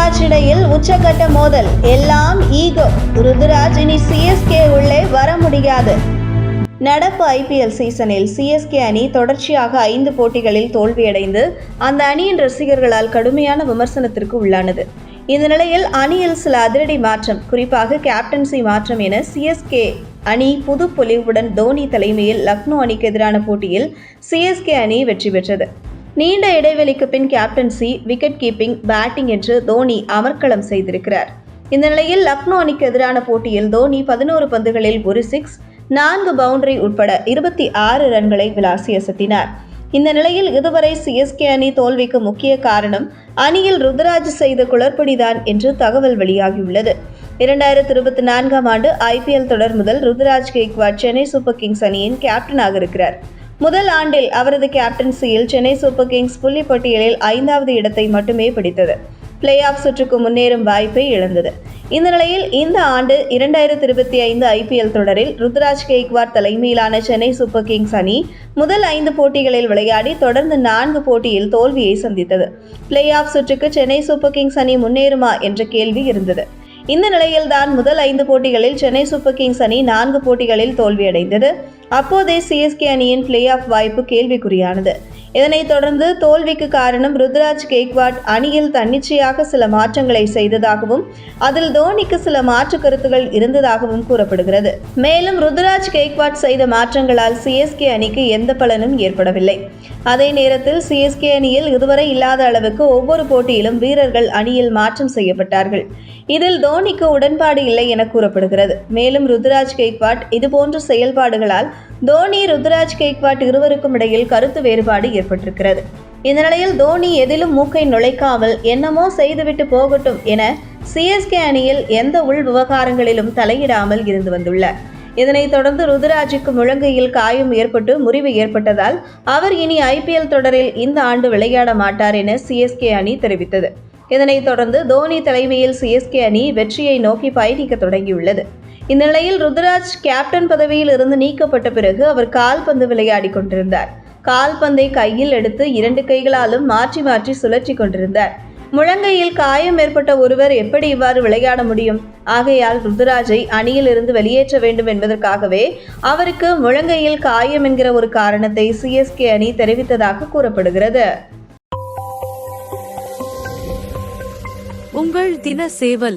ருத்ராஜ் இடையில் உச்சகட்ட மோதல். எல்லாம் ஈகோ. ருதுராஜ் இனி சிஎஸ்கே உள்ளே வர முடியாது. நடப்பு ஐபிஎல் சீசனில் சிஎஸ்கே அணி தொடர்ச்சியாக ஐந்து போட்டிகளில் தோல்வியடைந்து அந்த அணியின் ரசிகர்களால் கடுமையான விமர்சனத்திற்கு உள்ளானது. இந்த நிலையில் அணியில் சில அதிரடி மாற்றம் குறிப்பாக கேப்டன்சி மாற்றம் என சிஎஸ்கே அணி புது பொலிவுடன் தோனி தலைமையில் லக்னோ அணிக்கு எதிரான போட்டியில் சிஎஸ்கே அணி வெற்றி பெற்றது. நீண்ட இடைவெளிக்கு பின் கேப்டன்சி விக்கெட் கீப்பிங் பேட்டிங் என்று தோனி அமர்க்களம் செய்திருக்கிறார். இந்த நிலையில் லக்னோ அணிக்கு எதிரான போட்டியில் தோனி பதினோரு பந்துகளில் ஒரு சிக்ஸ் நான்கு பவுண்டரி உட்பட இருபத்தி ஆறு ரன்களை விளாசி அசத்தினார். இந்த நிலையில் இதுவரை சிஎஸ்கே அணி தோல்விக்கு முக்கிய காரணம் அணியில் ருத்ராஜ் செய்த குளறுபடிதான் என்று தகவல் வெளியாகியுள்ளது. இரண்டாயிரத்தி இருபத்தி நான்காம் ஆண்டு ஐபிஎல் தொடர் முதல் ருத்ராஜ் கெய்க்வாட் சென்னை சூப்பர் கிங்ஸ் அணியின் கேப்டனாக இருக்கிறார். முதல் ஆண்டில் அவரது கேப்டன்சியில் சென்னை சூப்பர் கிங்ஸ் புள்ளி பட்டியலில் ஐந்தாவது இடத்தை மட்டுமே பிடித்தது. பிளே ஆஃப் சுற்றுக்கு முன்னேறும் வாய்ப்பை இழந்தது. இந்த நிலையில் இந்த ஆண்டு இரண்டாயிரத்தி இருபத்தி ஐந்து ஐபிஎல் தொடரில் ருத்ராஜ் கெய்க்வாட் தலைமையிலான சென்னை சூப்பர் கிங்ஸ் அணி முதல் ஐந்து போட்டிகளில் விளையாடி தொடர்ந்து நான்கு போட்டியில் தோல்வியை சந்தித்தது. பிளே ஆஃப் சுற்றுக்கு சென்னை சூப்பர் கிங்ஸ் அணி முன்னேறுமா என்ற கேள்வி இருந்தது. இந்த நிலையில்தான் முதல் ஐந்து போட்டிகளில் சென்னை சூப்பர் கிங்ஸ் அணி நான்கு போட்டிகளில் தோல்வியடைந்தது. அப்போதே சிஎஸ்கே அணியின் பிளே ஆஃப் வாய்ப்பு கேள்விக்குறியானது. இதனைத் தொடர்ந்து தோல்விக்கு காரணம் ருத்ராஜ் கேக்வாட் அணியில் தன்னிச்சையாக சில மாற்றங்களை செய்ததாகவும் அதில் தோனிக்கு சில மாற்று கருத்துகள் இருந்ததாகவும் கூறப்படுகிறது. மேலும் ருத்ராஜ் கேக்வாட் செய்த மாற்றங்களால் சிஎஸ்கே அணிக்கு எந்த பலனும் ஏற்படவில்லை. அதே நேரத்தில் சிஎஸ்கே அணியில் இதுவரை இல்லாத அளவுக்கு ஒவ்வொரு போட்டியிலும் வீரர்கள் அணியில் மாற்றம் செய்யப்பட்டார்கள். இதில் தோனிக்கு உடன்பாடு இல்லை என கூறப்படுகிறது. மேலும் ருத்ராஜ் கேக்வாட் இதுபோன்ற செயல்பாடுகளால் தோனி ருத்ராஜ் கேக்வாட் இருவருக்கும் இடையில் கருத்து வேறுபாடு ஏற்பட்டிருக்கிறது. இந்த நிலையில் தோனி எதிலும் மூக்கை நுழைக்காமல் என்னமோ செய்துவிட்டு போகட்டும் என சிஎஸ்கே அணியில் எந்த உள் விவகாரங்களிலும் தலையிடாமல் இருந்து வந்துள்ளார். இதனைத் தொடர்ந்து ருதுராஜுக்கு முழங்கையில் காயம் ஏற்பட்டு முறிவு ஏற்பட்டதால் அவர் இனி ஐபிஎல் தொடரில் இந்த ஆண்டு விளையாட மாட்டார் என சிஎஸ்கே அணி தெரிவித்தது. இதனைத் தொடர்ந்து தோனி தலைமையில் சிஎஸ்கே அணி வெற்றியை நோக்கி பயணிக்க தொடங்கியுள்ளது. இந்த நிலையில் ருத்ராஜ் கேப்டன் பதவியில் இருந்து நீக்கப்பட்ட பிறகு அவர் கால்பந்து விளையாடி கொண்டிருந்தார். கால்பந்தை கையில் எடுத்து இரண்டு கைகளாலும் மாற்றி மாற்றி சுழற்றி கொண்டிருந்தார். முழங்கையில் காயம் ஏற்பட்ட ஒருவர் எப்படி இவ்வாறு விளையாட முடியும்? ஆகையால் ருத்ராஜை அணியிலிருந்து வெளியேற்ற வேண்டும் என்பதற்காகவே அவருக்கு முழங்கையில் காயம் என்கிற ஒரு காரணத்தை சிஎஸ்கே அணி தெரிவித்ததாக கூறப்படுகிறது. உங்கள் தின சேவல்